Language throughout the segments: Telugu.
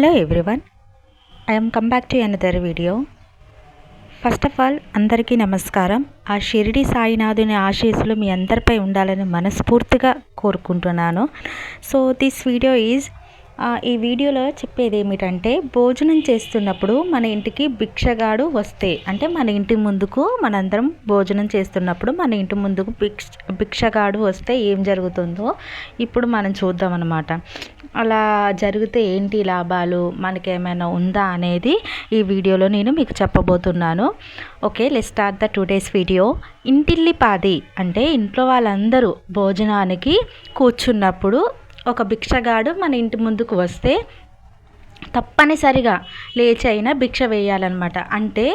Hello everyone I'm come back to another video first of all అందరికీ నమస్కారం. ఆ షిరిడి సాయినాథుని ఆశీస్సులు మీ అందరిపై ఉండాలని మనస్ఫూర్తిగా కోరుకుంటున్నాను. సో దిస్ వీడియో ఈజ్ ఈ వీడియోలో చెప్పేది ఏమిటంటే భోజనం చేస్తున్నప్పుడు మన ఇంటికి భిక్షగాడు వస్తే అంటే మన ఇంటి ముందుకు మనందరం భోజనం చేస్తున్నప్పుడు మన ఇంటి ముందుకు భిక్ష భిక్షగాడు వస్తే ఏం జరుగుతుందో ఇప్పుడు మనం చూద్దాం అనమాట అలా జరిగితే ఏంటి లాభాలు? మనకేమైనా ఉందా అనేది ఈ వీడియోలో నేను మీకు చెప్పబోతున్నాను. Okay let start the two days video ఇంటిల్లిపాది అంటే ఇంట్లో వాళ్ళందరూ భోజనానికి కూర్చున్నప్పుడు ఒక భిక్షగాడు మన ఇంటి ముందుకు వస్తే తప్పనిసరిగా లేచి అయినా భిక్ష వేయాలన్నమాట. అంటే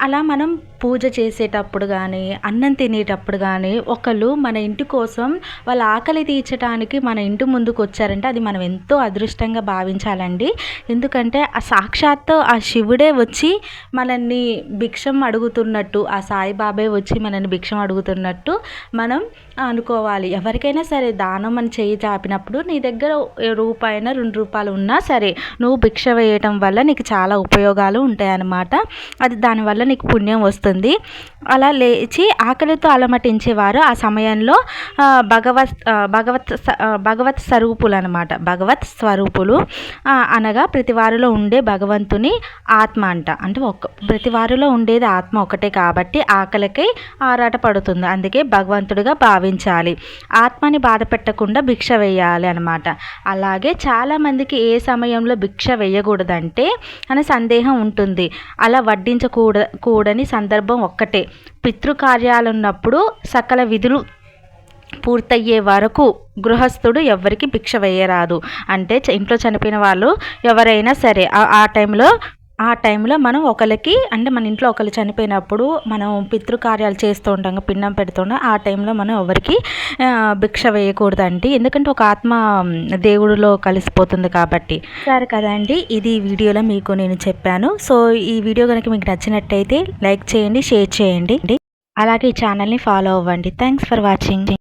అలా మనం పూజ చేసేటప్పుడు కానీ అన్నం తినేటప్పుడు కానీ ఒకళ్ళు మన ఇంటి కోసం వాళ్ళ ఆకలి తీర్చడానికి మన ఇంటి ముందుకు వచ్చారంటే అది మనం ఎంతో అదృష్టంగా భావించాలండి. ఎందుకంటే ఆ సాక్షాత్తు ఆ శివుడే వచ్చి మనల్ని భిక్షం అడుగుతున్నట్టు ఆ సాయిబాబే వచ్చి మనల్ని భిక్షం అడుగుతున్నట్టు మనం అనుకోవాలి. ఎవరికైనా సరే దానం అని చేయి చాపినప్పుడు నీ దగ్గర రూపాయన రెండు రూపాయలు ఉన్నా సరే నువ్వు భిక్ష వేయటం వల్ల నీకు చాలా ఉపయోగాలు ఉంటాయన్నమాట. అది దానివల్ల నీకు పుణ్యం వస్తుంది. అలా లేచి ఆకలితో అలమటించేవారు ఆ సమయంలో భగవత్ భగవత్ భగవత్ స్వరూపులు అనమాట భగవత్ స్వరూపులు అనగా ప్రతి వారిలో ఉండే భగవంతుని ఆత్మ అంట. అంటే ఒక ప్రతి వారిలో ఉండేది ఆత్మ ఒకటే కాబట్టి ఆకలికి ఆరాట పడుతుంది అందుకే భగవంతుడిగా భావించాలి. ఆత్మని బాధ పెట్టకుండా భిక్ష వేయాలి అనమాట అలాగే చాలామందికి ఏ సమయంలో భిక్ష వేయకూడదంటే అనే సందేహం ఉంటుంది. అలా వడ్డించకూడ కూడని సందర్భం ఒక్కటే. పితృకార్యాలు ఉన్నప్పుడు సకల విధులు పూర్తయ్యే వరకు గృహస్థుడు ఎవరికి భిక్ష వేయరాదు. అంటే ఇంట్లో చనిపోయిన వాళ్ళు ఎవరైనా సరే ఆ టైంలో ఆ టైంలో మనం ఒకరికి అంటే మన ఇంట్లో ఒకరు చనిపోయినప్పుడు మనం పితృకార్యాలు చేస్తూ ఉంటాం పిండం పెడుతుంటాం ఆ టైంలో మనం ఎవరికి భిక్ష వేయకూడదండి. ఎందుకంటే ఒక ఆత్మ దేవుడిలో కలిసిపోతుంది కాబట్టి. సరే కదండి ఇది వీడియోలో మీకు నేను చెప్పాను. సో ఈ వీడియో కనుక మీకు నచ్చినట్టయితే లైక్ చేయండి షేర్ చేయండి. అలాగే ఈ ఛానల్ని ఫాలో అవ్వండి. Thanks for watching.